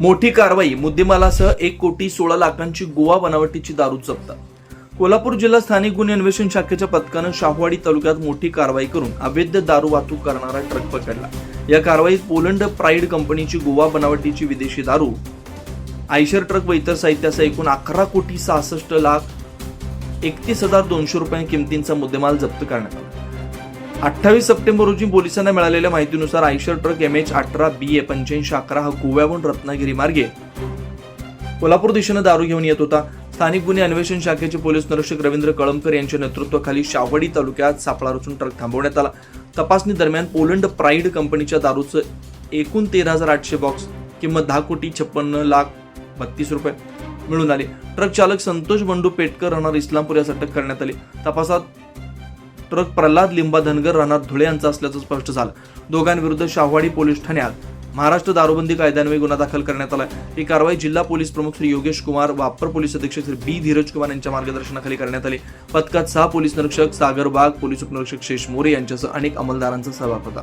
मोठी कारवाई मुद्देमालासह एक कोटी सोळा लाखांची गोवा बनावटीची दारू जप्त. कोल्हापूर जिल्हा स्थानिक गुन्हे अन्वेषण शाखेच्या पथकानं शाहवाडी तालुक्यात मोठी कारवाई करून अवैध दारू वाहतूक करणारा ट्रक पकडला. या कारवाईत पोलंड प्राईड कंपनीची गोवा बनावटीची विदेशी दारू आयशर ट्रक व इतर साहित्यासह एकूण अकरा कोटी सहासष्ट लाख एकतीस हजार दोनशे रुपये किमतींचा मुद्देमाल जप्त करण्यात आला. अठ्ठावीस सप्टेंबर रोजी पोलिसांना मिळालेल्या माहितीनुसार आयशर ट्रक एम एच अठरा बी ए पंच्याऐंशी अकरा हा गोव्याहून रत्नागिरी मार्गे. कोल्हापूर दिशेनं दारू घेऊन येत होता. स्थानिक गुन्हे अन्वेषण शाखेचे पोलीस निरीक्षक रवींद्र कळमकर यांच्या नेतृत्वाखाली शावडी तालुक्यात सापळा रचून ट्रक थांबवण्यात आला. तपासणी दरम्यान पोलंड प्राईड कंपनीच्या दारूचं एकूण तेरा हजार आठशे बॉक्स किंमत दहा कोटी छप्पन्न लाख बत्तीस रुपये मिळून आले. ट्रक चालक संतोष बंडू पेटकर राहणार इस्लामपूर यास अटक करण्यात आली. तपासात ट्रक प्रल्हाद लिंबा धनगर राहणार धुळे यांचा असल्याचं स्पष्ट झालं. दोघांविरुद्ध शाहवाडी पोलीस ठाण्यात महाराष्ट्र दारूबंदी कायद्यान्वये गुन्हा दाखल करण्यात आला. ही कारवाई जिल्हा पोलीस प्रमुख श्री योगेश कुमार वापर पोलीस अधीक्षक श्री बी. धीरज कुमार यांच्या मार्गदर्शनाखाली करण्यात आले. पथकात सहा पोलीस निरीक्षक सागर वाघ पोलीस उपनिरीक्षक शेष मोरे यांच्यासह अनेक अंमलदारांचा सहभाग होता.